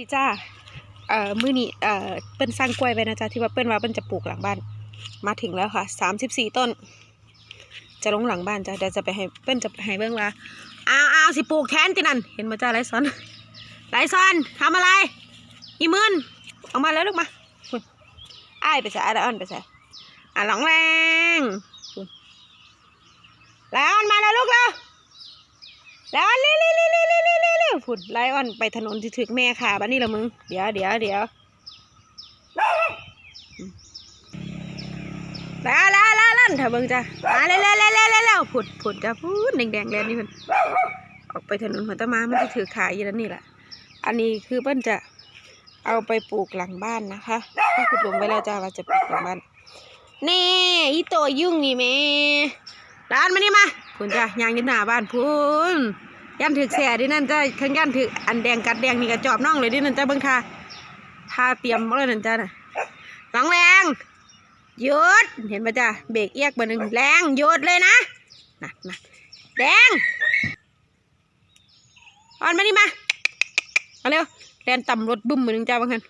ดีจ้าเอ่อมื้อนี้เอ่อเปิ้นสร้างกล้วยไว้นะจ๊ะที่ว่าเปิ้นว่าเปิ้นจะปลูกหลังบ้าน มาถึงแล้วค่ะสามสิบสี่ต้น จะลงหลังบ้านจ้ะเดี๋ยวจะไปให้เปิ้นจะไปให้เบิ่งว่าอ้าวอ้าวสิปลูกแทนตินันเห็นมาจ้าไรซอนไรซอนทำอะไรอีมื่นออกมาแล้วลูกมาพุ่นอ้ไปใส่อ้ายลออนไปใส่อะหลองแรงพุ่นแล้วอ่อนมาแล้วลูกแล้วแล้วเร็วเร็ว วเร็วเร็วเร็วเร็วเร็วฝุ่นไลออนไปถนนที่ถึกแม่ขาบ้านนี้ละมึง เดี๋ยวเดี๋ยวเดี๋ยวล้วแล้วแล้วลั่นเถอะมึงจ้ะมาเร็วเร็วเร็วเร็วเร็วเร็วผุดผุดจ้ะพูดแดงแดงแลนนี่เพิ่นออกไปถนนหัวตะมามันที่ถือขายอยู่แล้วนี่แหละอันนี้คือเปิ้นจะเอาไปปลูกหลังบ้านนะคะที่ขุดลุมไว้แล้วจ้าว่าจะปลูกหลังบ้านแน่อีโตยุ่งนี่แม่ร้านมานี่มาคุณจ้ะยางยืนหน้าบ้านพูน ยันถึกแส่ดินั่นจ้ะข้างยันถึกอันแดงกัดแดงนี่ก็จอบน้องเลยดินั่นจ้ะเบิ่งท่าท่าเตรียมมาเลยนั่นจ้ะน่ะหลังแรงหยุดเห็นปะจ้ะเบรกเอียกบอร์หนึ่งแรงหยุดเลยนะน่ะน่ะแดงอ่อนมานี่มาเอาเร็วแลนต่ำรถบึ้มมือหนึ่งจ้าบางคัน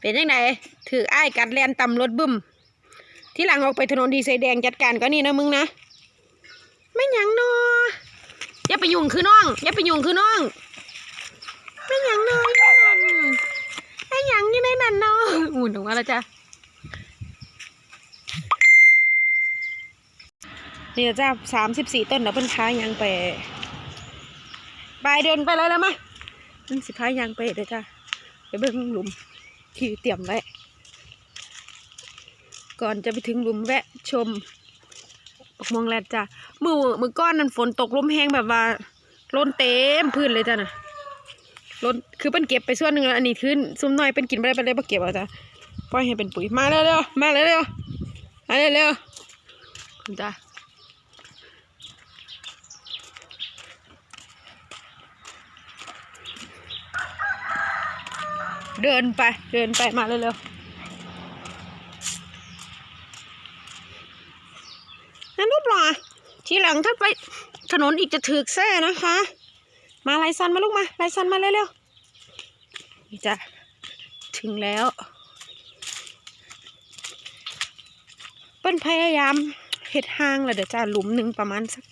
เป็นยังไงถือไอ้กัดแลนต่ำรถบึ้มที่หลังออกไปถนนดีไซแดงจัดการก็นี่นะมึงนะ ไม่หยังนออย่าไปยุ่งคือน้องอย่าไปยุ่งคือน้องไม่หยังนออยู่นนั้นไม่หยังอยู่ในนั้นนาะอุ่นออกมาแล้วจ้ะนี่นะจ้าสามสิบสี่ต้นเดี๋ยวเพิ่นพายังไปบายเดินไปเลยแล้วมาเพิ่นสิพายังไปเดี๋ยวจ้าไปเบิ่งหลุมที่เตรียมไว้ก่อนจะไปถึงหลุมแวะชม บักมวงแรดจ้ะมือมือก้อนนั้นฝนตกลมแห้งแบบว่าล้นเต็มพื้นเลยจ้ะน่ะล้นคือเป็นเก็บไปส่วนหนึ่งแล้วอันนี้ขึ้นซุ่มหน้อยเป็นกินไปได้ไปได้ปเก็บเอาจ้ะปล่อยให้เป็นปุ๋ยมาเร็วๆมาเร็วๆมาเร็วๆคุณจ้ะเดินไปเดินไปมาเร็วๆ นั่นรูปหล่อทีหลังถ้าไปถนนอีกจะถือกแซ่นะคะ มาไลซันมาลูกมาไลซันมาเร็วๆนี่จ้ะถึงแล้ว เปิ้นพยายามเห็ดห่างเลยเดี๋ยวจ้าหลุมหนึ่งประมาณสัก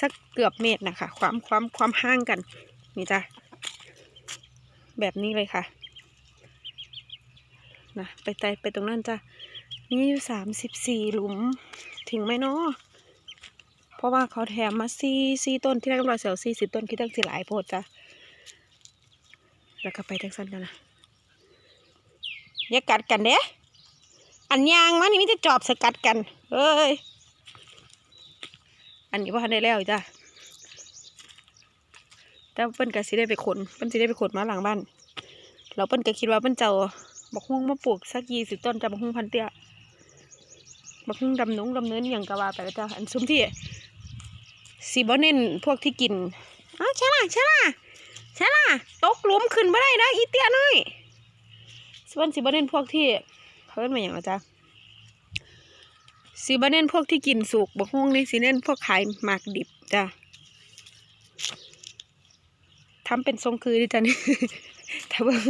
สักเกือบเมตรนะคะ ความความความห่างกัน นี่จ้ะแบบนี้เลยค่ะ นะไปไตไปตรงนั้นจ้ะมีอยู่สามสิบสี่หลุม ถึงไหมเนาะเพราะว่าเขาแถมมาสี่สี่ต้นที่แรกกำลังเสียวสี่สิบต้นคิดตั้งสิหลายโพดจ้ะแล้วก็ไปทักสั้นกันนะอย่ากัดกันเด้อันยางมันนี่มิจะจอบสกัดกันเอ้ยอันนี้ว่าได้แล้วจ้ะแต่เปิ้นก็สิได้ไปขนเปิ้นสิได้ไปขนมาหลังบ้านเราเปิ้นก็คิดว่าเปิ้นจะเอา บักฮุ้งมาปลูกสักยี่สิบต้นจะบักฮุ้งพันเตี้ยบักฮุ่งดำนงดำเนินอย่างกะว่าไปแล้วจ้ะอันซุ้มที่สีบ่เน้นพวกที่กินอ้าวใช่ล่ะใช่ล่ะใช่ล่ะตกหลุมขึ้นไม่ได้นะอีเตี้ยน้อยส่วนสีบ่เน้นพวกที่เขาเรียกมาอย่างไรจ้ะสีบ่เน้นพวกที่กินสุกบักฮุ่งนี่สีเน้นพวกขายหมากดิบจ้ะทำเป็นทรงคือดิจ้ะนี่ ถ้าเบิ่ง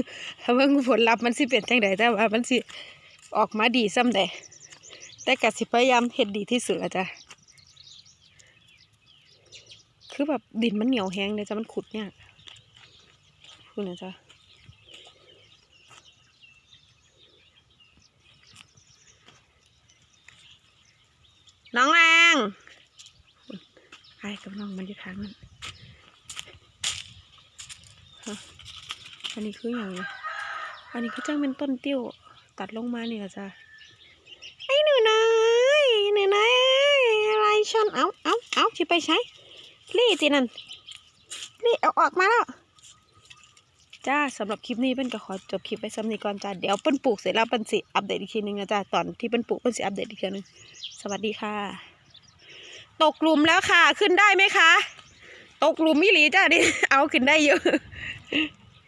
ถ้าเบิ่งผลลัพธ์มันสิเป็นจังไดแต่ว่ามันสิออกมาดีซ้ำใดแต่กสิพยายามเฮ็ดดีที่สุดละจ้ะคือแบบดินมันเหนียวแห้งเลยจ้ะมันขุดเนี่ยากพูดนะจ๊ะน้องแรงไอ้กับน้องมันอยู่ทางนั้นฮะ อันนี้คืออย่างไรอันนี้คือจังเป็นต้นติ้วตัดลงมาเนี่ยจ้ะไอ้หนูน้อยหนูน้อยอะไรชนเอาเอาเอาชิไปใช้รีตีนันรีเอาออกมาแล้วจ้าสำหรับคลิปนี้เปิ้นก็ขอจบคลิปไปซ้ำนี้ก่อนจ้าเดี๋ยวเปิ้นปลูกเสร็จแล้วเปิ้นสิอัปเดตอีกทีนึงนะจ้าตอนที่เปิ้นปลูกเปิ้นสิอัปเดตอีกทีนึงสวัสดีค่ะ ตกหลุมแล้วค่ะ ขึ้นได้ไหมคะ ตกหลุมมิหลีจ้าดิเอาขึ้นได้เยอะ